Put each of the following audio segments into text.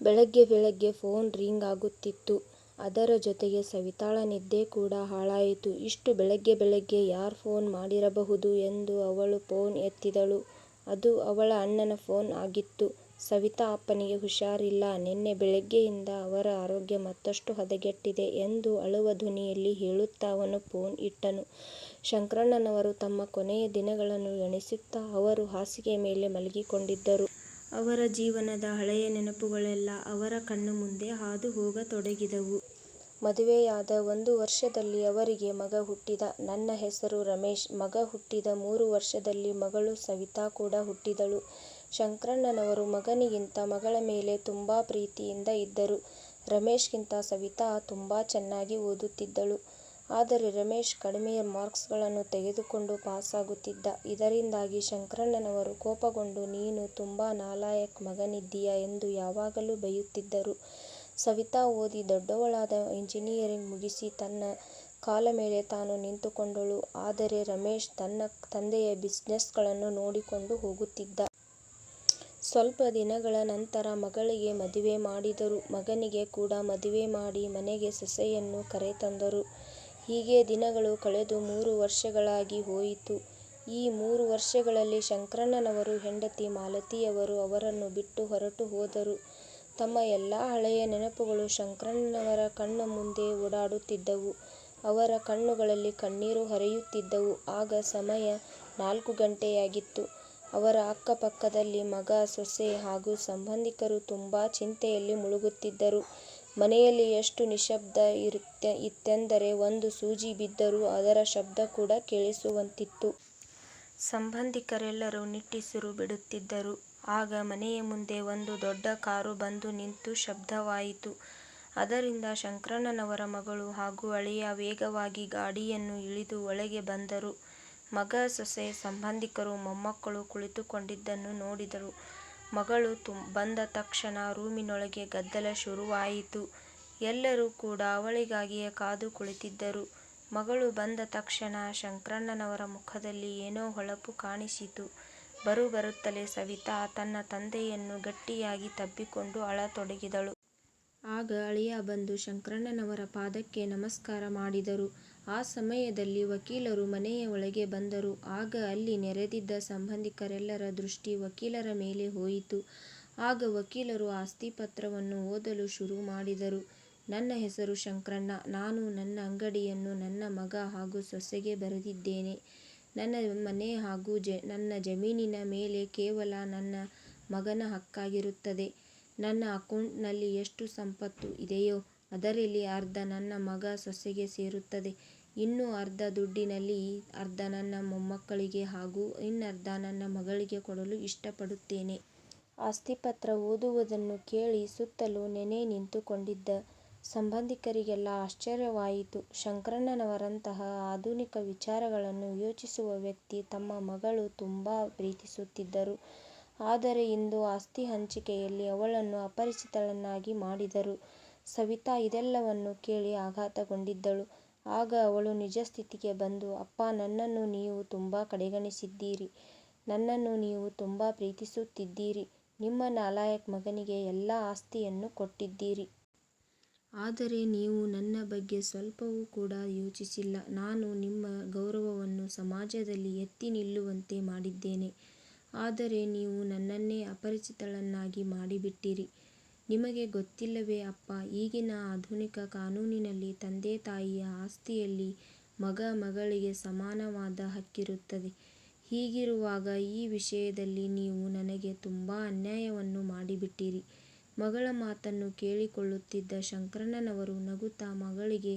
ಬೆಳಗ್ಗೆ ಬೆಳಗ್ಗೆ phone ring ಆಗುತ್ತಿತ್ತು. ಅದರ ಜೊತೆಗೆ ಸವಿತಾಳ ನಿದ್ದೆ ಕೂಡ ಹಾಳಾಯಿತು. ಇಷ್ಟು ಬೆಳಗ್ಗೆ ಬೆಳಗ್ಗೆ ಯಾರ್ ಫೋನ್ ಮಾಡಿರಬಹುದು ಎಂದು ಅವಳು ಫೋನ್ ಎತ್ತಿದಳು. ಅದು ಅವಳ ಅಣ್ಣನ ಫೋನ್ ಆಗಿತ್ತು. ಸವಿತಾ ಅಪ್ಪನಿಗೆ ಹುಷಾರಿಲ್ಲ. ನಿನ್ನೆ ಬೆಳಗ್ಗೆಯಿಂದ ಅವರ ಆರೋಗ್ಯ ಮತ್ತಷ್ಟು ಹದಗೆಟ್ಟಿದೆ ಎಂದು ಅಳುವ ಧ್ವನಿಯಲ್ಲಿ ಹೇಳುತ್ತಾ ಅವನು ಫೋನ್ ಇಟ್ಟನು. ಶಂಕರಣ್ಣನವರು ತಮ್ಮ ಕೊನೆಯ ದಿನಗಳನ್ನು ಎಣಿಸುತ್ತಾ ಅವರು ಹಾಸಿಗೆಯ ಮೇಲೆ ಮಲಗಿಕೊಂಡಿದ್ದರು. ಅವರ ಜೀವನದ ಹಳೆಯ ನೆನಪುಗಳೆಲ್ಲ ಅವರ ಕಣ್ಣು ಮುಂದೆ ಹಾದು ಹೋಗತೊಡಗಿದವು. ಮದುವೆಯಾದ ಒಂದು ವರ್ಷದಲ್ಲಿ ಅವರಿಗೆ ಮಗ ಹುಟ್ಟಿದ. ನನ್ನ ಹೆಸರು ರಮೇಶ್. ಮಗ ಹುಟ್ಟಿದ ಮೂರು ವರ್ಷದಲ್ಲಿ ಮಗಳು ಸವಿತಾ ಕೂಡ ಹುಟ್ಟಿದಳು. ಶಂಕರಣ್ಣನವರು ಮಗನಿಗಿಂತ ಮಗಳ ಮೇಲೆ ತುಂಬಾ ಪ್ರೀತಿಯಿಂದ ಇದ್ದರು. ರಮೇಶ್ಗಿಂತ ಸವಿತಾ ತುಂಬಾ ಚೆನ್ನಾಗಿ ಓದುತ್ತಿದ್ದಳು. ಆದರೆ ರಮೇಶ್ ಕಡಿಮೆ ಮಾರ್ಕ್ಸ್ಗಳನ್ನು ತೆಗೆದುಕೊಂಡು ಪಾಸಾಗುತ್ತಿದ್ದ. ಇದರಿಂದಾಗಿ ಶಂಕರಣ್ಣನವರು ಕೋಪಗೊಂಡು, ನೀನು ತುಂಬಾ ನಾಲಾಯಕ್ ಮಗನಿದ್ದೀಯ ಎಂದು ಯಾವಾಗಲೂ ಬೈಯುತ್ತಿದ್ದರು. ಸವಿತಾ ಓದಿ ದೊಡ್ಡವಳಾದ ಇಂಜಿನಿಯರಿಂಗ್ ಮುಗಿಸಿ ತನ್ನ ಕಾಲ ಮೇಲೆ ತಾನು ನಿಂತುಕೊಂಡಳು. ಆದರೆ ರಮೇಶ್ ತನ್ನ ತಂದೆಯ ಬಿಸ್ನೆಸ್ಗಳನ್ನು ನೋಡಿಕೊಂಡು ಹೋಗುತ್ತಿದ್ದ. ಸ್ವಲ್ಪ ದಿನಗಳ ನಂತರ ಮಗಳಿಗೆ ಮದುವೆ ಮಾಡಿದರು. ಮಗನಿಗೆ ಕೂಡ ಮದುವೆ ಮಾಡಿ ಮನೆಗೆ ಸೊಸೆಯನ್ನು ಕರೆತಂದರು. ಹೀಗೆ ದಿನಗಳು ಕಳೆದು ಮೂರು ವರ್ಷಗಳಾಗಿ ಹೋಯಿತು. ಈ ಮೂರು ವರ್ಷಗಳಲ್ಲಿ ಶಂಕರಣ್ಣನವರು ಹೆಂಡತಿ ಮಾಲತಿಯವರು ಅವರನ್ನು ಬಿಟ್ಟು ಹೊರಟು ಹೋದರು. ತಮ್ಮ ಎಲ್ಲಾ ಹಳೆಯ ನೆನಪುಗಳು ಶಂಕರಣ್ಣನವರ ಕಣ್ಣ ಮುಂದೆ ಓಡಾಡುತ್ತಿದ್ದವು. ಅವರ ಕಣ್ಣುಗಳಲ್ಲಿ ಕಣ್ಣೀರು ಹರಿಯುತ್ತಿದ್ದವು. ಆಗ ಸಮಯ ನಾಲ್ಕು ಗಂಟೆಯಾಗಿತ್ತು. ಅವರ ಅಕ್ಕಪಕ್ಕದಲ್ಲಿ ಮಗ, ಸೊಸೆ ಹಾಗೂ ಸಂಬಂಧಿಕರು ತುಂಬಾ ಚಿಂತೆಯಲ್ಲಿ ಮುಳುಗುತ್ತಿದ್ದರು. ಮನೆಯಲ್ಲಿ ಎಷ್ಟು ನಿಶ್ಶಬ್ದ ಇತ್ತೆಂದರೆ ಒಂದು ಸೂಜಿ ಬಿದ್ದರೂ ಅದರ ಶಬ್ದ ಕೂಡ ಕೇಳಿಸುವಂತಿತ್ತು. ಸಂಬಂಧಿಕರೆಲ್ಲರೂ ನಿಟ್ಟುಸಿರು ಬಿಡುತ್ತಿದ್ದರು. ಆಗ ಮನೆಯ ಮುಂದೆ ಒಂದು ದೊಡ್ಡ ಕಾರು ಬಂದು ನಿಂತು ಶಬ್ದವಾಯಿತು. ಅದರಿಂದ ಶಂಕರಣ್ಣನವರ ಮಗಳು ಹಾಗೂ ಅಳಿಯ ವೇಗವಾಗಿ ಗಾಡಿಯನ್ನು ಇಳಿದು ಒಳಗೆ ಬಂದರು. ಮಗ, ಸೊಸೆ, ಸಂಬಂಧಿಕರು, ಮೊಮ್ಮಕ್ಕಳು ಕುಳಿತುಕೊಂಡಿದ್ದನ್ನು ನೋಡಿದರು. ಮಗಳು ಬಂದ ತಕ್ಷಣ ರೂಮಿನೊಳಗೆ ಗದ್ದಲ ಶುರುವಾಯಿತು. ಎಲ್ಲರೂ ಕೂಡ ಅವಳಿಗಾಗಿಯೇ ಕಾದು ಕುಳಿತಿದ್ದರು. ಮಗಳು ಬಂದ ತಕ್ಷಣ ಶಂಕರಣ್ಣನವರ ಮುಖದಲ್ಲಿ ಏನೋ ಹೊಳಪು ಕಾಣಿಸಿತು. ಬರು ಬರುತ್ತಲೇ ಸವಿತಾ ತನ್ನ ತಂದೆಯನ್ನು ಗಟ್ಟಿಯಾಗಿ ತಬ್ಬಿಕೊಂಡು ಅಳತೊಡಗಿದಳು. ಆಗ ಅಳಿಯ ಬಂದು ಶಂಕರಣ್ಣನವರ ಪಾದಕ್ಕೆ ನಮಸ್ಕಾರ ಮಾಡಿದರು. ಆ ಸಮಯದಲ್ಲಿ ವಕೀಲರು ಮನೆಯ ಒಳಗೆ ಬಂದರು. ಆಗ ಅಲ್ಲಿ ನೆರೆದಿದ್ದ ಸಂಬಂಧಿಕರೆಲ್ಲರ ದೃಷ್ಟಿ ವಕೀಲರ ಮೇಲೆ ಹೋಯಿತು. ಆಗ ವಕೀಲರು ಆಸ್ತಿ ಪತ್ರವನ್ನು ಓದಲು ಶುರು ಮಾಡಿದರು. ನನ್ನ ಹೆಸರು ಶಂಕರಣ್ಣ. ನಾನು ನನ್ನ ಅಂಗಡಿಯನ್ನು ನನ್ನ ಮಗ ಹಾಗೂ ಸೊಸೆಗೆ ಬರೆದಿದ್ದೇನೆ. ನನ್ನ ಮನೆ ಹಾಗೂ ನನ್ನ ಜಮೀನಿನ ಮೇಲೆ ಕೇವಲ ನನ್ನ ಮಗನ ಹಕ್ಕಾಗಿರುತ್ತದೆ. ನನ್ನ ಅಕೌಂಟ್ನಲ್ಲಿ ಎಷ್ಟು ಸಂಪತ್ತು ಇದೆಯೋ ಅದರಲ್ಲಿ ಅರ್ಧ ನನ್ನ ಮಗ, ಸೊಸೆಗೆ ಸೇರುತ್ತದೆ. ಇನ್ನು ಅರ್ಧ ದುಡ್ಡಿನಲ್ಲಿ ಅರ್ಧ ನನ್ನ ಮೊಮ್ಮಕ್ಕಳಿಗೆ ಹಾಗೂ ಇನ್ನರ್ಧ ನನ್ನ ಮಗಳಿಗೆ ಕೊಡಲು ಇಷ್ಟಪಡುತ್ತೇನೆ. ಆಸ್ತಿಪತ್ರ ಓದುವುದನ್ನು ಕೇಳಿ ಸುತ್ತಲೂ ನೆನೆ ನಿಂತುಕೊಂಡಿದ್ದ ಸಂಬಂಧಿಕರಿಗೆಲ್ಲ ಆಶ್ಚರ್ಯವಾಯಿತು. ಶಂಕರಣ್ಣನವರಂತಹ ಆಧುನಿಕ ವಿಚಾರಗಳನ್ನು ಯೋಚಿಸುವ ವ್ಯಕ್ತಿ ತಮ್ಮ ಮಗಳು ತುಂಬಾ ಪ್ರೀತಿಸುತ್ತಿದ್ದರು. ಆದರೆ ಇಂದು ಆಸ್ತಿ ಹಂಚಿಕೆಯಲ್ಲಿ ಅವಳನ್ನು ಅಪರಿಚಿತಳನ್ನಾಗಿ ಮಾಡಿದರು. ಸವಿತಾ ಇದೆಲ್ಲವನ್ನು ಕೇಳಿ ಆಘಾತಗೊಂಡಿದ್ದಳು. ಆಗ ಅವಳು ನಿಜ ಸ್ಥಿತಿಗೆ ಬಂದು, ಅಪ್ಪ, ನನ್ನನ್ನು ನೀವು ತುಂಬಾ ಕಡೆಗಣಿಸಿದ್ದೀರಿ. ನನ್ನನ್ನು ನೀವು ತುಂಬಾ ಪ್ರೀತಿಸುತ್ತಿದ್ದೀರಿ. ನಿಮ್ಮ ನಾಲಾಯಕ್ ಮಗನಿಗೆ ಎಲ್ಲಾ ಆಸ್ತಿಯನ್ನು ಕೊಟ್ಟಿದ್ದೀರಿ. ಆದರೆ ನೀವು ನನ್ನ ಬಗ್ಗೆ ಸ್ವಲ್ಪವೂ ಕೂಡ ಯೋಚಿಸಿಲ್ಲ. ನಾನು ನಿಮ್ಮ ಗೌರವವನ್ನು ಸಮಾಜದಲ್ಲಿ ಎತ್ತಿ ನಿಲ್ಲುವಂತೆ ಮಾಡಿದ್ದೇನೆ. ಆದರೆ ನೀವು ನನ್ನನ್ನೇ ಅಪರಿಚಿತಳನ್ನಾಗಿ ಮಾಡಿಬಿಟ್ಟಿರಿ. ನಿಮಗೆ ಗೊತ್ತಿಲ್ಲವೇ ಅಪ್ಪ, ಈಗಿನ ಆಧುನಿಕ ಕಾನೂನಿನಲ್ಲಿ ತಂದೆ ತಾಯಿಯ ಆಸ್ತಿಯಲ್ಲಿ ಮಗ ಮಗಳಿಗೆ ಸಮಾನವಾದ ಹಕ್ಕಿರುತ್ತದೆ. ಹೀಗಿರುವಾಗ ಈ ವಿಷಯದಲ್ಲಿ ನೀವು ನನಗೆ ತುಂಬಾ ಅನ್ಯಾಯವನ್ನು ಮಾಡಿಬಿಟ್ಟಿರಿ. ಮಗಳ ಮಾತನ್ನು ಕೇಳಿಕೊಳ್ಳುತ್ತಿದ್ದ ಶಂಕರಣ್ಣನವರು ನಗುತ್ತಾ ಮಗಳಿಗೆ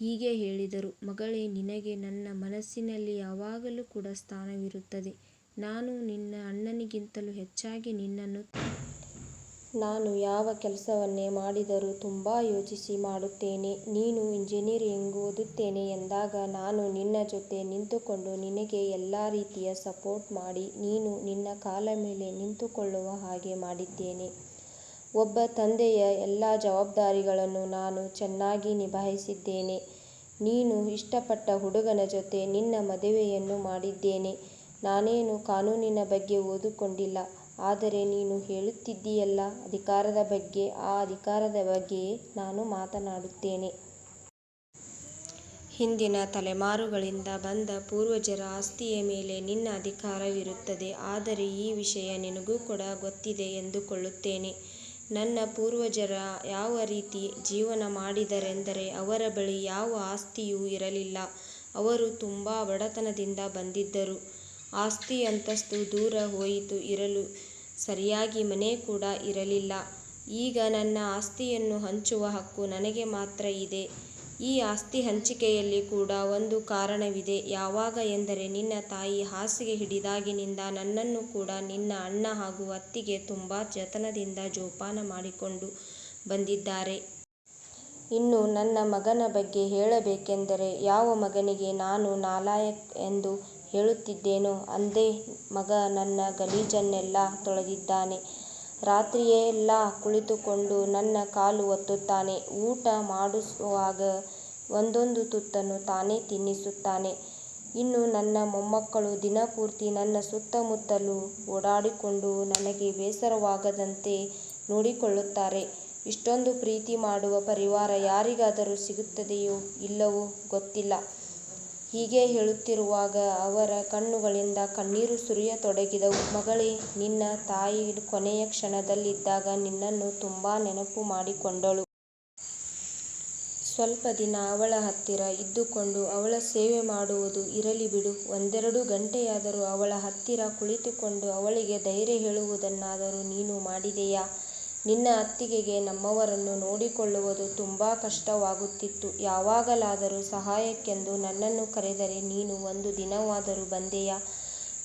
ಹೀಗೆ ಹೇಳಿದರು, ಮಗಳೇ, ನಿನಗೆ ನನ್ನ ಮನಸ್ಸಿನಲ್ಲಿ ಯಾವಾಗಲೂ ಕೂಡ ಸ್ಥಾನವಿರುತ್ತದೆ. ನಾನು ನಿನ್ನ ಅಣ್ಣನಿಗಿಂತಲೂ ಹೆಚ್ಚಾಗಿ ನಿನ್ನನ್ನು ನಾನು ಯಾವ ಕೆಲಸವನ್ನೇ ಮಾಡಿದರೂ ತುಂಬಾ ಯೋಚಿಸಿ ಮಾಡುತ್ತೇನೆ. ನೀನು ಇಂಜಿನಿಯರಿಂಗ್ ಓದುತ್ತೇನೆ ಎಂದಾಗ ನಾನು ನಿನ್ನ ಜೊತೆ ನಿಂತುಕೊಂಡು ನಿನಗೆ ಎಲ್ಲಾ ರೀತಿಯ ಸಪೋರ್ಟ್ ಮಾಡಿ ನೀನು ನಿನ್ನ ಕಾಲ ಮೇಲೆ ನಿಂತುಕೊಳ್ಳುವ ಹಾಗೆ ಮಾಡಿದ್ದೇನೆ. ಒಬ್ಬ ತಂದೆಯ ಎಲ್ಲಾ ಜವಾಬ್ದಾರಿಗಳನ್ನು ನಾನು ಚೆನ್ನಾಗಿ ನಿಭಾಯಿಸಿದ್ದೇನೆ. ನೀನು ಇಷ್ಟಪಟ್ಟ ಹುಡುಗನ ಜೊತೆ ನಿನ್ನ ಮದುವೆಯನ್ನು ಮಾಡಿದ್ದೇನೆ. ನಾನೇನು ಕಾನೂನಿನ ಬಗ್ಗೆ ಓದಿಕೊಂಡಿಲ್ಲ. ಆದರೆ ನೀನು ಹೇಳುತ್ತಿದ್ದೀಯಲ್ಲ, ಅಧಿಕಾರದ ಬಗ್ಗೆ, ಆ ಅಧಿಕಾರದ ಬಗ್ಗೆಯೇ ನಾನು ಮಾತನಾಡುತ್ತೇನೆ. ಹಿಂದಿನ ತಲೆಮಾರುಗಳಿಂದ ಬಂದ ಪೂರ್ವಜರ ಆಸ್ತಿಯ ಮೇಲೆ ನಿನ್ನ ಅಧಿಕಾರವಿರುತ್ತದೆ ಆದರೆ ಈ ವಿಷಯ ನಿನಗೂ ಕೂಡ ಗೊತ್ತಿದೆ ಎಂದುಕೊಳ್ಳುತ್ತೇನೆ. ನನ್ನ ಪೂರ್ವಜರ ಯಾವ ರೀತಿ ಜೀವನ ಮಾಡಿದರೆಂದರೆ ಅವರ ಬಳಿ ಯಾವ ಆಸ್ತಿಯೂ ಇರಲಿಲ್ಲ ಅವರು ತುಂಬಾ ಬಡತನದಿಂದ ಬಂದಿದ್ದರು ಆಸ್ತಿ ಅಂತಸ್ತು ದೂರ ಹೋಯಿತು, ಇರಲು ಸರಿಯಾಗಿ ಮನೆ ಕೂಡ ಇರಲಿಲ್ಲ. ಈಗ ನನ್ನ ಆಸ್ತಿಯನ್ನು ಹಂಚುವ ಹಕ್ಕು ನನಗೆ ಮಾತ್ರ ಇದೆ. ಈ ಆಸ್ತಿ ಹಂಚಿಕೆಯಲ್ಲಿ ಕೂಡ ಒಂದು ಕಾರಣವಿದೆ. ಯಾವಾಗ ಎಂದರೆ ನಿನ್ನ ತಾಯಿ ಹಾಸಿಗೆ ಹಿಡಿದಾಗಿನಿಂದ ನನ್ನನ್ನು ಕೂಡ ನಿನ್ನ ಅಣ್ಣ ಹಾಗೂ ಅತ್ತಿಗೆ ತುಂಬಾ ಜತನದಿಂದ ಜೋಪಾನ ಮಾಡಿಕೊಂಡು ಬಂದಿದ್ದಾರೆ. ಇನ್ನು ನನ್ನ ಮಗನ ಬಗ್ಗೆ ಹೇಳಬೇಕೆಂದರೆ ಯಾವ ಮಗನಿಗೆ ನಾನು ನಾಲಾಯಕ್ ಎಂದು ಹೇಳುತ್ತಿದ್ದೆನೋ ಅಂದೇ ಮಗ ನನ್ನ ಗಲೀಜನ್ನೆಲ್ಲ ತೊಳೆದಿದ್ದಾನೆ. ರಾತ್ರಿಯೆಲ್ಲಾ ಕುಳಿತುಕೊಂಡು ನನ್ನ ಕಾಲು ಒತ್ತುತ್ತಾನೆ ಊಟ ಮಾಡಿಸುವಾಗ ಒಂದೊಂದು ತುತ್ತನ್ನು ತಾನೇ ತಿನ್ನಿಸುತ್ತಾನೆ. ಇನ್ನು ನನ್ನ ಮೊಮ್ಮಕ್ಕಳು ದಿನಪೂರ್ತಿ ನನ್ನ ಸುತ್ತಮುತ್ತಲು ಓಡಾಡಿಕೊಂಡು ನನಗೆ ಬೇಸರವಾಗದಂತೆ ನೋಡಿಕೊಳ್ಳುತ್ತಾರೆ. ಇಷ್ಟೊಂದು ಪ್ರೀತಿ ಮಾಡುವ ಪರಿವಾರ ಯಾರಿಗಾದರೂ ಸಿಗುತ್ತದೆಯೋ ಇಲ್ಲವೋ ಗೊತ್ತಿಲ್ಲ. ಹೀಗೆ ಹೇಳುತ್ತಿರುವಾಗ ಅವರ ಕಣ್ಣುಗಳಿಂದ ಕಣ್ಣೀರು ಸುರಿಯತೊಡಗಿದವು. ಮಗಳೇ, ನಿನ್ನ ತಾಯಿ ಕೊನೆಯ ಕ್ಷಣದಲ್ಲಿದ್ದಾಗ ನಿನ್ನನ್ನು ತುಂಬಾ ನೆನಪು ಮಾಡಿಕೊಂಡಳು. ಸ್ವಲ್ಪ ದಿನ ಅವಳ ಹತ್ತಿರ ಇದ್ದುಕೊಂಡು ಅವಳ ಸೇವೆ ಮಾಡುವುದು ಇರಲಿ ಬಿಡು ಒಂದೆರಡು ಗಂಟೆಯಾದರೂ ಅವಳ ಹತ್ತಿರ ಕುಳಿತುಕೊಂಡು ಅವಳಿಗೆ ಧೈರ್ಯ ಹೇಳುವುದನ್ನಾದರೂ ನೀನು ಮಾಡಿದೆಯಾ? ನಿನ್ನ ಅತ್ತಿಗೆಗೆ ನಮ್ಮವರನ್ನು ನೋಡಿಕೊಳ್ಳುವುದು ತುಂಬಾ ಕಷ್ಟವಾಗುತ್ತಿತ್ತು. ಯಾವಾಗಲಾದರೂ ಸಹಾಯಕ್ಕೆಂದು ನನ್ನನ್ನು ಕರೆದರೆ ನೀನು ಒಂದು ದಿನವಾದರೂ ಬಂದೆಯಾ?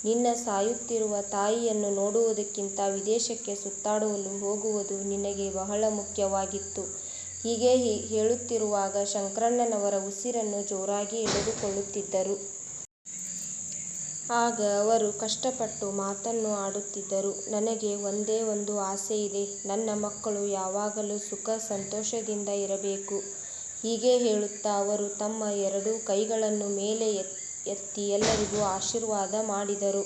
ನಿನ್ನ ಸಾಯುತ್ತಿರುವ ತಾಯಿಯನ್ನು ನೋಡುವುದಕ್ಕಿಂತ ವಿದೇಶಕ್ಕೆ ಸುತ್ತಾಡಲು ಹೋಗುವುದು ನಿನಗೆ ಬಹಳ ಮುಖ್ಯವಾಗಿತ್ತು. ಹೀಗೆ ಹೇಳುತ್ತಿರುವಾಗ ಶಂಕರಣ್ಣನವರ ಉಸಿರನ್ನು ಜೋರಾಗಿ ಎಳೆದುಕೊಳ್ಳುತ್ತಿದ್ದರು. ಆಗ ಅವರು ಕಷ್ಟಪಟ್ಟು ಮಾತನ್ನು ಆಡುತ್ತಿದ್ದರು. ನನಗೆ ಒಂದೇ ಒಂದು ಆಸೆ ಇದೆ ನನ್ನ ಮಕ್ಕಳು ಯಾವಾಗಲೂ ಸುಖ, ಸಂತೋಷದಿಂದ ಇರಬೇಕು. ಹೀಗೆ ಹೇಳುತ್ತಾ ಅವರು ತಮ್ಮ ಎರಡೂ ಕೈಗಳನ್ನು ಮೇಲೆ ಎತ್ತಿ ಎಲ್ಲರಿಗೂ ಆಶೀರ್ವಾದ ಮಾಡಿದರು.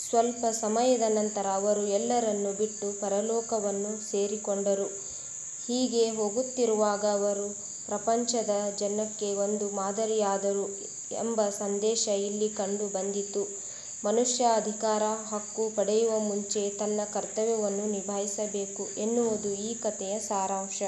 ಸ್ವಲ್ಪ ಸಮಯದ ನಂತರ ಅವರು ಎಲ್ಲರನ್ನು ಬಿಟ್ಟು ಪರಲೋಕವನ್ನು ಸೇರಿಕೊಂಡರು. ಹೀಗೆ ಹೋಗುತ್ತಿರುವಾಗ ಅವರು ಪ್ರಪಂಚದ ಜನಕ್ಕೆ ಒಂದು ಮಾದರಿಯಾದರು ಎಂಬ ಸಂದೇಶ ಇಲ್ಲಿ ಕಂಡು ಬಂದಿತು. ಮನುಷ್ಯ ಅಧಿಕಾರ, ಹಕ್ಕು ಪಡೆಯುವ ಮುಂಚೆ ತನ್ನ ಕರ್ತವ್ಯವನ್ನು ನಿಭಾಯಿಸಬೇಕು ಎನ್ನುವುದು ಈ ಕಥೆಯ ಸಾರಾಂಶ.